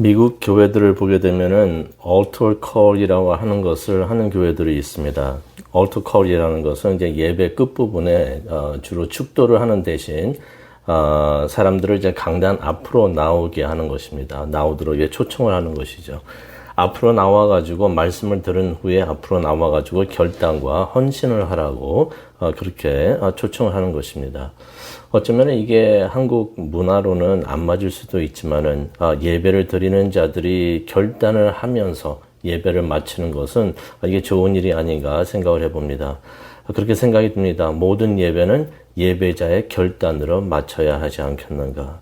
미국 교회들을 보게 되면은 altar call이라고 하는 것을 하는 교회들이 있습니다. altar call이라는 것은 이제 예배 끝 부분에 어, 주로 축도를 하는 대신 어, 사람들을 이제 강단 앞으로 나오게 하는 것입니다. 나오도록 예, 초청을 하는 것이죠. 앞으로 나와가지고 말씀을 들은 후에 앞으로 나와가지고 결단과 헌신을 하라고 어, 그렇게 어, 초청을 하는 것입니다. 어쩌면 이게 한국 문화로는 안 맞을 수도 있지만은 아, 예배를 드리는 자들이 결단을 하면서 예배를 마치는 것은 이게 좋은 일이 아닌가 생각을 해봅니다. 그렇게 생각이 듭니다. 모든 예배는 예배자의 결단으로 마쳐야 하지 않겠는가.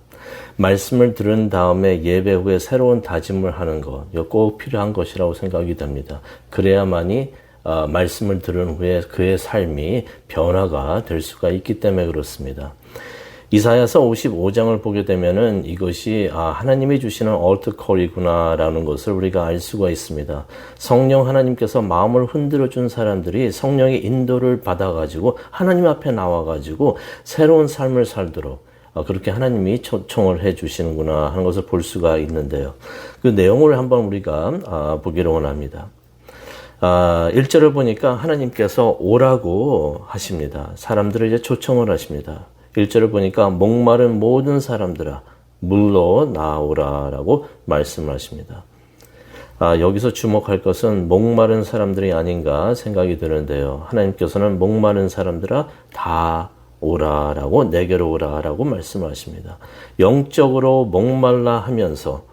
말씀을 들은 다음에 예배 후에 새로운 다짐을 하는 것, 이거 꼭 필요한 것이라고 생각이 됩니다. 그래야만이 어, 말씀을 들은 후에 그의 삶이 변화가 될 수가 있기 때문에 그렇습니다. 이사야서 55장을 보게 되면은 이것이 아 하나님이 주시는 얼트콜이구나라는 것을 우리가 알 수가 있습니다. 성령 하나님께서 마음을 흔들어 준 사람들이 성령의 인도를 받아 가지고 하나님 앞에 나와 가지고 새로운 삶을 살도록 어, 그렇게 하나님이 초청을 해 주시는구나 하는 것을 볼 수가 있는데요. 그 내용을 한번 우리가 아, 보기를 원합니다. 아, 1절을 보니까 하나님께서 오라고 하십니다. 사람들을 이제 초청을 하십니다. 1절을 보니까 목마른 모든 사람들아 물로 나오라라고 말씀하십니다. 아, 여기서 주목할 것은 목마른 사람들이 아닌가 생각이 드는데요. 하나님께서는 목마른 사람들아 다 오라라고 내게로 오라라고 말씀하십니다. 영적으로 목말라 하면서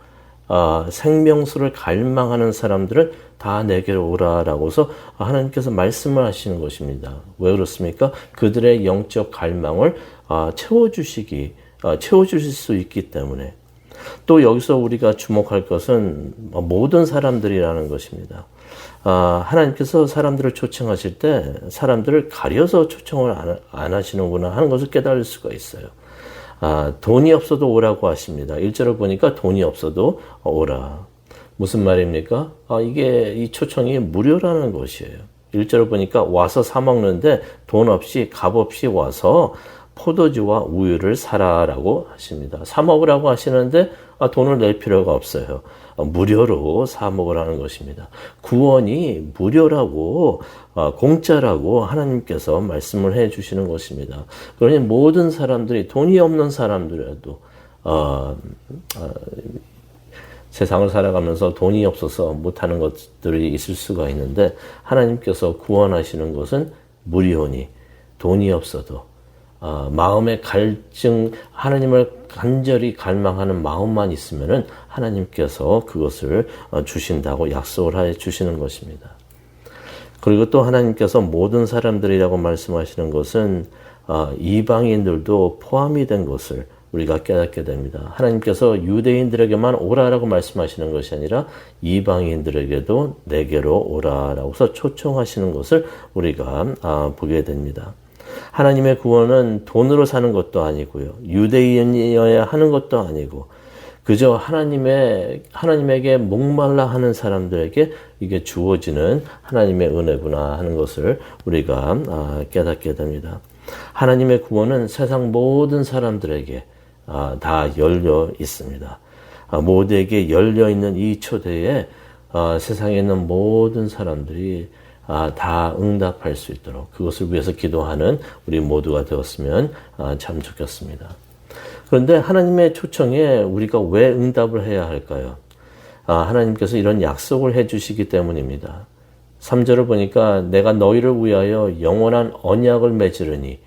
아, 생명수를 갈망하는 사람들을 다 내게로 오라라고서 하나님께서 말씀을 하시는 것입니다. 왜 그렇습니까? 그들의 영적 갈망을 아, 채워주시기, 아, 채워주실 수 있기 때문에. 또 여기서 우리가 주목할 것은 모든 사람들이라는 것입니다. 아, 하나님께서 사람들을 초청하실 때 사람들을 가려서 초청을 안, 안 하시는구나 하는 것을 깨달을 수가 있어요. 아, 돈이 없어도 오라고 하십니다. 일절을 보니까 돈이 없어도 오라. 무슨 말입니까? 아, 이게 이 초청이 무료라는 것이에요. 일절을 보니까 와서 사 먹는데 돈 없이 값 없이 와서 포도주와 우유를 사라라고 하십니다. 사 먹으라고 하시는데 아, 돈을 낼 필요가 없어요. 아, 무료로 사 먹으라는 것입니다. 구원이 무료라고 아, 공짜라고 하나님께서 말씀을 해 주시는 것입니다. 그러니 모든 사람들이 돈이 없는 사람들에도 어, 어, 세상을 살아가면서 돈이 없어서 못하는 것들이 있을 수가 있는데 하나님께서 구원하시는 것은 무료니 돈이 없어도 어, 마음의 갈증, 하나님을 간절히 갈망하는 마음만 있으면은 하나님께서 그것을 어, 주신다고 약속을 해 주시는 것입니다. 그리고 또 하나님께서 모든 사람들이라고 말씀하시는 것은 어, 이방인들도 포함이 된 것을 우리가 깨닫게 됩니다. 하나님께서 유대인들에게만 오라라고 말씀하시는 것이 아니라 이방인들에게도 내게로 오라라고서 초청하시는 것을 우리가 아, 보게 됩니다. 하나님의 구원은 돈으로 사는 것도 아니고요. 유대인이어야 하는 것도 아니고 그저 하나님의 하나님에게 목말라 하는 사람들에게 이게 주어지는 하나님의 은혜구나 하는 것을 우리가 아, 깨닫게 됩니다. 하나님의 구원은 세상 모든 사람들에게 아, 다 열려 있습니다. 아, 모두에게 열려 있는 이 초대에 세상에 있는 모든 사람들이 아, 다 응답할 수 있도록 그것을 위해서 기도하는 우리 모두가 되었으면 아, 참 좋겠습니다. 그런데 하나님의 초청에 우리가 왜 응답을 해야 할까요? 아, 하나님께서 이런 약속을 해 주시기 때문입니다. 3절을 보니까 내가 너희를 위하여 영원한 언약을 맺으르니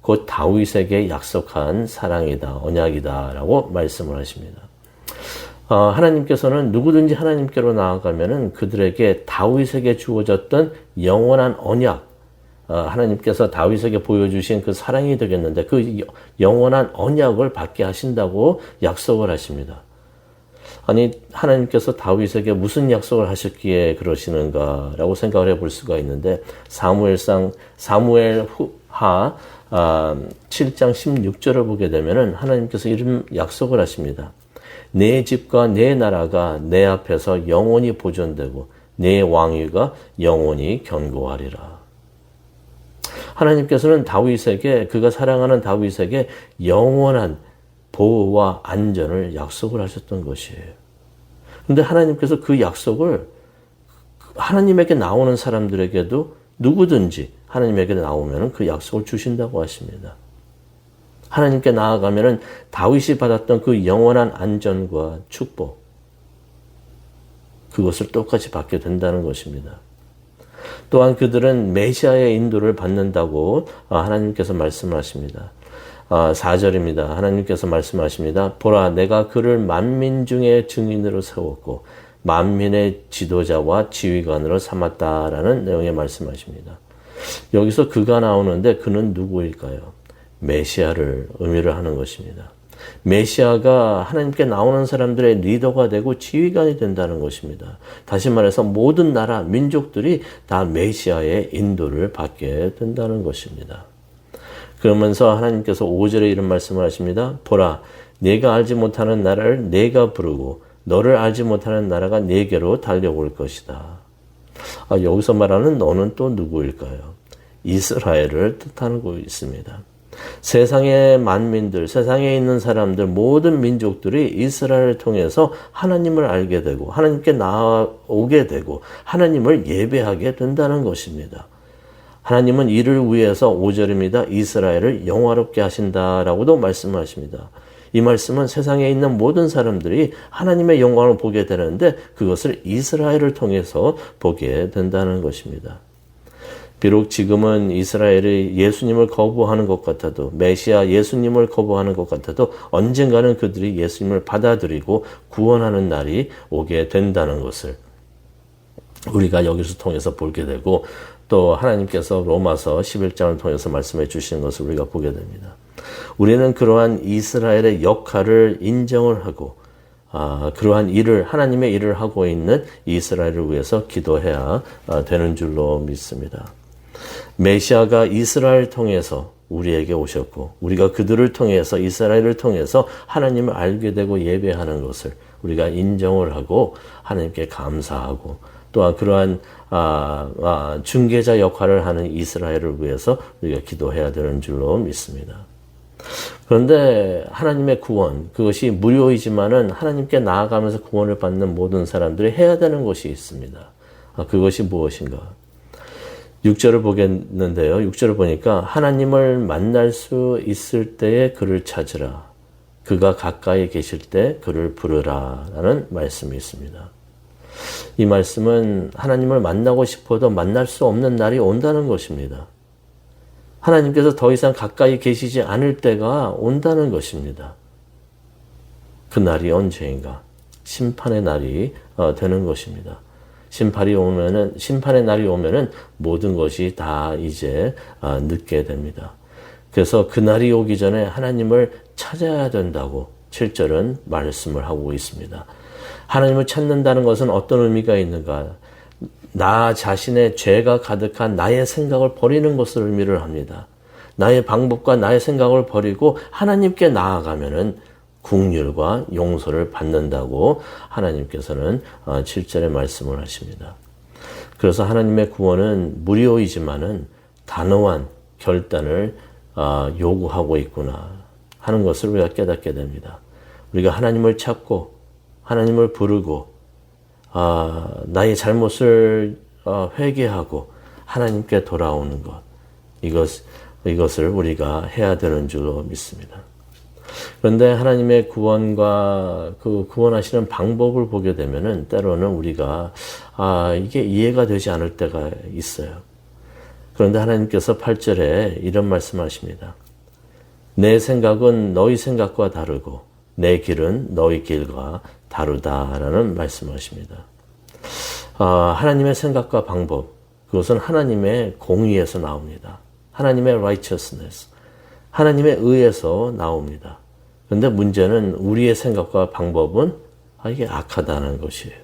곧 다윗에게 약속한 사랑이다, 언약이다 라고 말씀을 하십니다. 어, 하나님께서는 누구든지 하나님께로 나아가면은 그들에게 다윗에게 주어졌던 영원한 언약, 어, 하나님께서 다윗에게 보여주신 그 사랑이 되겠는데 그 영원한 언약을 받게 하신다고 약속을 하십니다. 아니 하나님께서 다윗에게 무슨 약속을 하셨기에 그러시는가라고 생각을 해 볼 수가 있는데 사무엘상 사무엘 후하 아, 7장 16절을 보게 되면은 하나님께서 이런 약속을 하십니다. 내 집과 내 나라가 내 앞에서 영원히 보존되고 내 왕위가 영원히 견고하리라. 하나님께서는 다윗에게 그가 사랑하는 다윗에게 영원한 보호와 안전을 약속을 하셨던 것이에요. 근데 하나님께서 그 약속을 하나님에게 나오는 사람들에게도 누구든지 하나님에게 나오면 그 약속을 주신다고 하십니다. 하나님께 나아가면은 다윗이 받았던 그 영원한 안전과 축복 그것을 똑같이 받게 된다는 것입니다. 또한 그들은 메시아의 인도를 받는다고 하나님께서 말씀하십니다. 4절입니다. 아, 하나님께서 말씀하십니다. 보라, 내가 그를 만민 중에 증인으로 세웠고, 만민의 지도자와 지휘관으로 삼았다라는 내용의 말씀하십니다. 여기서 그가 나오는데 그는 누구일까요? 메시아를 의미를 하는 것입니다. 메시아가 하나님께 나오는 사람들의 리더가 되고 지휘관이 된다는 것입니다. 다시 말해서 모든 나라, 민족들이 다 메시아의 인도를 받게 된다는 것입니다. 그러면서 하나님께서 5절에 이런 말씀을 하십니다. 보라, 내가 알지 못하는 나라를 내가 부르고 너를 알지 못하는 나라가 내게로 달려올 것이다. 아, 여기서 말하는 너는 또 누구일까요? 이스라엘을 뜻하고 있습니다. 세상의 만민들, 세상에 있는 사람들, 모든 민족들이 이스라엘을 통해서 하나님을 알게 되고, 하나님께 나오게 되고, 하나님을 예배하게 된다는 것입니다. 하나님은 이를 위해서 5절입니다. 이스라엘을 영화롭게 하신다라고도 말씀하십니다. 이 말씀은 세상에 있는 모든 사람들이 하나님의 영광을 보게 되는데 그것을 이스라엘을 통해서 보게 된다는 것입니다. 비록 지금은 이스라엘이 예수님을 거부하는 것 같아도 메시아 예수님을 거부하는 것 같아도 언젠가는 그들이 예수님을 받아들이고 구원하는 날이 오게 된다는 것을 우리가 여기서 통해서 보게 되고 또 하나님께서 로마서 11장을 통해서 말씀해 주시는 것을 우리가 보게 됩니다. 우리는 그러한 이스라엘의 역할을 인정을 하고 아, 그러한 일을 하나님의 일을 하고 있는 이스라엘을 위해서 기도해야 아, 되는 줄로 믿습니다. 메시아가 이스라엘 통해서 우리에게 오셨고 우리가 그들을 통해서 이스라엘을 통해서 하나님을 알게 되고 예배하는 것을 우리가 인정을 하고 하나님께 감사하고 또한 그러한 아, 아, 중개자 역할을 하는 이스라엘을 위해서 우리가 기도해야 되는 줄로 믿습니다. 그런데 하나님의 구원, 그것이 무료이지만은 하나님께 나아가면서 구원을 받는 모든 사람들이 해야 되는 것이 있습니다. 아, 그것이 무엇인가? 6절을 보겠는데요. 6절을 보니까 하나님을 만날 수 있을 때에 그를 찾으라. 그가 가까이 계실 때 그를 부르라. 라는 말씀이 있습니다. 이 말씀은 하나님을 만나고 싶어도 만날 수 없는 날이 온다는 것입니다. 하나님께서 더 이상 가까이 계시지 않을 때가 온다는 것입니다. 그 날이 언제인가? 심판의 날이 어, 되는 것입니다. 심판이 오면은 심판의 날이 오면은 모든 것이 다 이제 어, 늦게 됩니다. 그래서 그 날이 오기 전에 하나님을 찾아야 된다고 7절은 말씀을 하고 있습니다. 하나님을 찾는다는 것은 어떤 의미가 있는가? 나 자신의 죄가 가득한 나의 생각을 버리는 것을 의미를 합니다. 나의 방법과 나의 생각을 버리고 하나님께 나아가면은 국률과 용서를 받는다고 하나님께서는 7절에 어, 말씀을 하십니다. 그래서 하나님의 구원은 무료이지만은 단호한 결단을 어, 요구하고 있구나 하는 것을 우리가 깨닫게 됩니다. 우리가 하나님을 찾고 하나님을 부르고 아, 나의 잘못을 어, 회개하고 하나님께 돌아오는 것 이것 이것을 우리가 해야 되는 줄로 믿습니다. 그런데 하나님의 구원과 그 구원하시는 방법을 보게 되면은 때로는 우리가 아 이게 이해가 되지 않을 때가 있어요. 그런데 하나님께서 8절에 이런 말씀하십니다. 내 생각은 너희 생각과 다르고 내 길은 너희 길과 다르다라는 말씀하십니다. 아, 하나님의 생각과 방법, 그것은 하나님의 공의에서 나옵니다. 하나님의 righteousness, 하나님의 의에서 나옵니다. 그런데 문제는 우리의 생각과 방법은 아, 이게 악하다는 것이에요.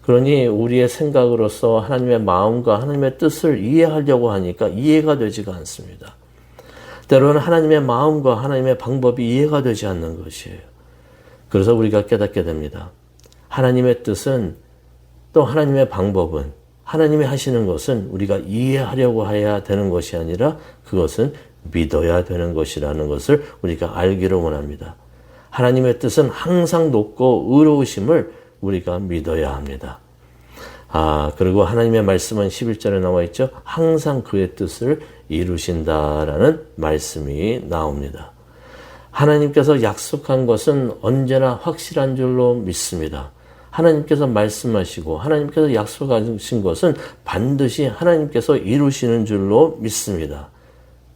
그러니 우리의 생각으로서 하나님의 마음과 하나님의 뜻을 이해하려고 하니까 이해가 되지가 않습니다. 때로는 하나님의 마음과 하나님의 방법이 이해가 되지 않는 것이에요. 그래서 우리가 깨닫게 됩니다. 하나님의 뜻은 또 하나님의 방법은 하나님이 하시는 것은 우리가 이해하려고 해야 되는 것이 아니라 그것은 믿어야 되는 것이라는 것을 우리가 알기를 원합니다. 하나님의 뜻은 항상 높고 의로우심을 우리가 믿어야 합니다. 아, 그리고 하나님의 말씀은 11절에 나와 있죠. 항상 그의 뜻을 이루신다라는 말씀이 나옵니다. 하나님께서 약속한 것은 언제나 확실한 줄로 믿습니다. 하나님께서 말씀하시고 하나님께서 약속하신 것은 반드시 하나님께서 이루시는 줄로 믿습니다.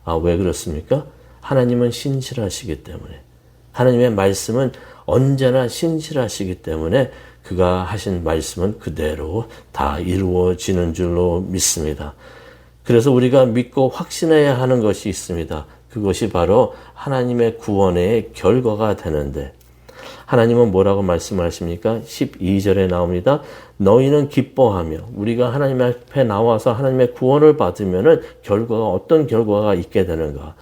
아, 왜 그렇습니까? 하나님은 신실하시기 때문에. 하나님의 말씀은 언제나 신실하시기 때문에 그가 하신 말씀은 그대로 다 이루어지는 줄로 믿습니다. 그래서 우리가 믿고 확신해야 하는 것이 있습니다. 그것이 바로 하나님의 구원의 결과가 되는데 하나님은 뭐라고 말씀하십니까? 12절에 나옵니다. 너희는 기뻐하며 우리가 하나님 앞에 나와서 하나님의 구원을 받으면은 결과가 어떤 결과가 있게 되는가?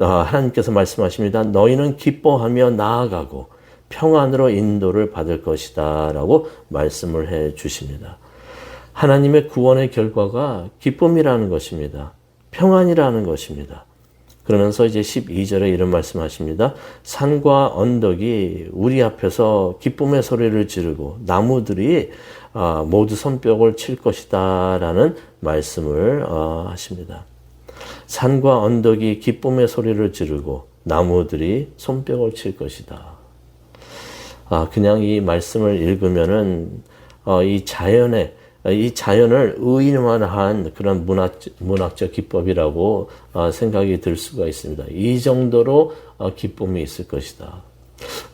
아, 하나님께서 말씀하십니다. 너희는 기뻐하며 나아가고 평안으로 인도를 받을 것이다. 라고 말씀을 해 주십니다. 하나님의 구원의 결과가 기쁨이라는 것입니다. 평안이라는 것입니다. 그러면서 이제 12절에 이런 말씀 하십니다. 산과 언덕이 우리 앞에서 기쁨의 소리를 지르고 나무들이 아, 모두 손뼉을 칠 것이다. 라는 말씀을 어, 하십니다. 산과 언덕이 기쁨의 소리를 지르고 나무들이 손뼉을 칠 것이다. 아, 그냥 이 말씀을 읽으면은 어, 이 자연의 이 자연을 의인화한 그런 문학, 문학적 기법이라고 어, 생각이 들 수가 있습니다. 이 정도로 어, 기쁨이 있을 것이다.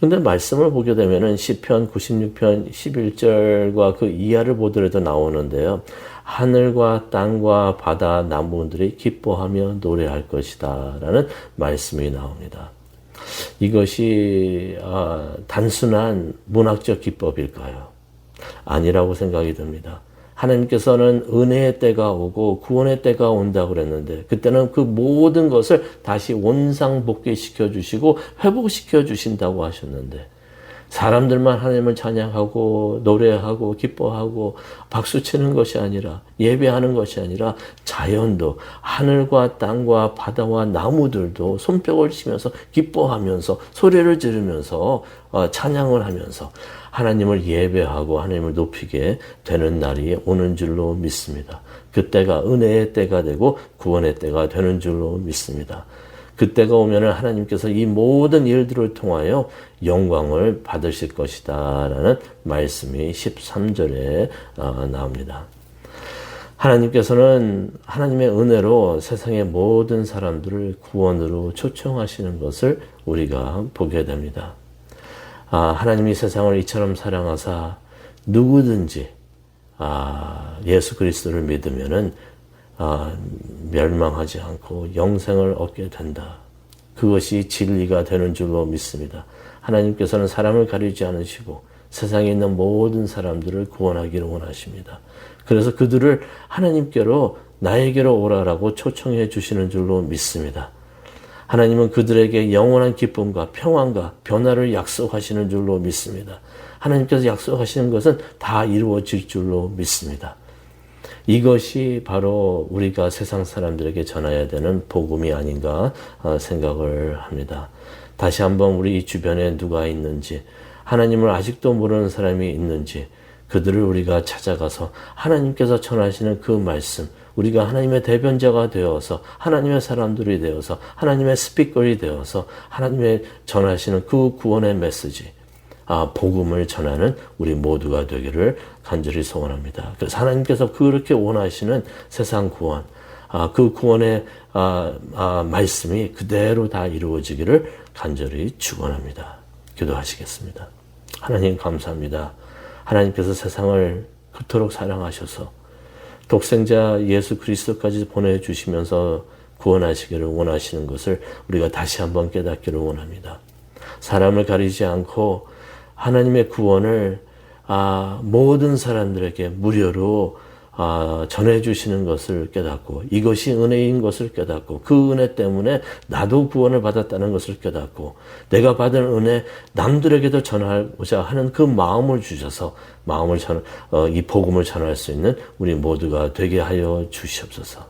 근데 말씀을 보게 되면은 시편 96편 11절과 그 이하를 보더라도 나오는데요. 하늘과 땅과 바다 나무들이 기뻐하며 노래할 것이다. 라는 말씀이 나옵니다. 이것이 아, 단순한 문학적 기법일까요? 아니라고 생각이 듭니다. 하나님께서는 은혜의 때가 오고 구원의 때가 온다고 그랬는데 그때는 그 모든 것을 다시 원상복귀시켜 주시고 회복시켜 주신다고 하셨는데 사람들만 하나님을 찬양하고 노래하고 기뻐하고 박수 치는 것이 아니라 예배하는 것이 아니라 자연도 하늘과 땅과 바다와 나무들도 손뼉을 치면서 기뻐하면서 소리를 지르면서 어, 찬양을 하면서 하나님을 예배하고 하나님을 높이게 되는 날이 오는 줄로 믿습니다. 그때가 은혜의 때가 되고 구원의 때가 되는 줄로 믿습니다. 그때가 오면은 하나님께서 이 모든 일들을 통하여 영광을 받으실 것이다. 라는 말씀이 13절에 어, 나옵니다. 하나님께서는 하나님의 은혜로 세상의 모든 사람들을 구원으로 초청하시는 것을 우리가 보게 됩니다. 아, 하나님이 세상을 이처럼 사랑하사 누구든지 아, 예수 그리스도를 믿으면은 아, 멸망하지 않고 영생을 얻게 된다. 그것이 진리가 되는 줄로 믿습니다. 하나님께서는 사람을 가리지 않으시고 세상에 있는 모든 사람들을 구원하기를 원하십니다. 그래서 그들을 하나님께로 나에게로 오라라고 초청해 주시는 줄로 믿습니다. 하나님은 그들에게 영원한 기쁨과 평안과 변화를 약속하시는 줄로 믿습니다. 하나님께서 약속하시는 것은 다 이루어질 줄로 믿습니다. 이것이 바로 우리가 세상 사람들에게 전해야 되는 복음이 아닌가 어, 생각을 합니다. 다시 한번 우리 주변에 누가 있는지, 하나님을 아직도 모르는 사람이 있는지, 그들을 우리가 찾아가서 하나님께서 전하시는 그 말씀, 우리가 하나님의 대변자가 되어서 하나님의 사람들이 되어서 하나님의 스피커이 되어서 하나님의 전하시는 그 구원의 메시지, 아, 복음을 전하는 우리 모두가 되기를 간절히 소원합니다. 그래서 하나님께서 그렇게 원하시는 세상 구원, 아, 그 구원의 아, 아, 말씀이 그대로 다 이루어지기를 간절히 축원합니다. 기도하시겠습니다. 하나님 감사합니다. 하나님께서 세상을 그토록 사랑하셔서 독생자 예수 그리스도까지 보내주시면서 구원하시기를 원하시는 것을 우리가 다시 한번 깨닫기를 원합니다. 사람을 가리지 않고 하나님의 구원을 아, 모든 사람들에게 무료로 아, 전해주시는 것을 깨닫고 이것이 은혜인 것을 깨닫고 그 은혜 때문에 나도 구원을 받았다는 것을 깨닫고 내가 받은 은혜 남들에게도 전하고자 하는 그 마음을 주셔서 마음을 전, 어, 이 복음을 전할 수 있는 우리 모두가 되게 하여 주시옵소서.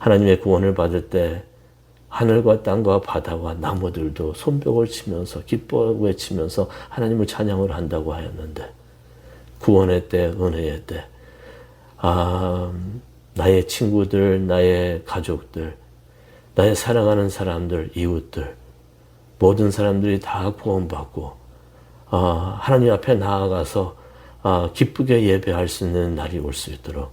하나님의 구원을 받을 때 하늘과 땅과 바다와 나무들도 손뼉을 치면서 기뻐 외치면서 하나님을 찬양을 한다고 하였는데 구원의 때, 은혜의 때, 아, 나의 친구들, 나의 가족들, 나의 사랑하는 사람들, 이웃들, 모든 사람들이 다 구원받고, 아, 하나님 앞에 나아가서 아, 기쁘게 예배할 수 있는 날이 올 수 있도록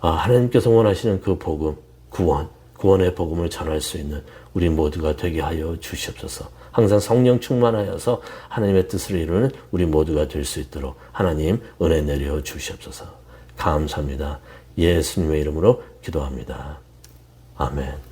아, 하나님께서 원하시는 그 복음, 구원, 구원의 복음을 전할 수 있는 우리 모두가 되게 하여 주시옵소서. 항상 성령 충만하여서 하나님의 뜻을 이루는 우리 모두가 될 수 있도록 하나님 은혜 내려 주시옵소서. 감사합니다. 예수님의 이름으로 기도합니다. 아멘.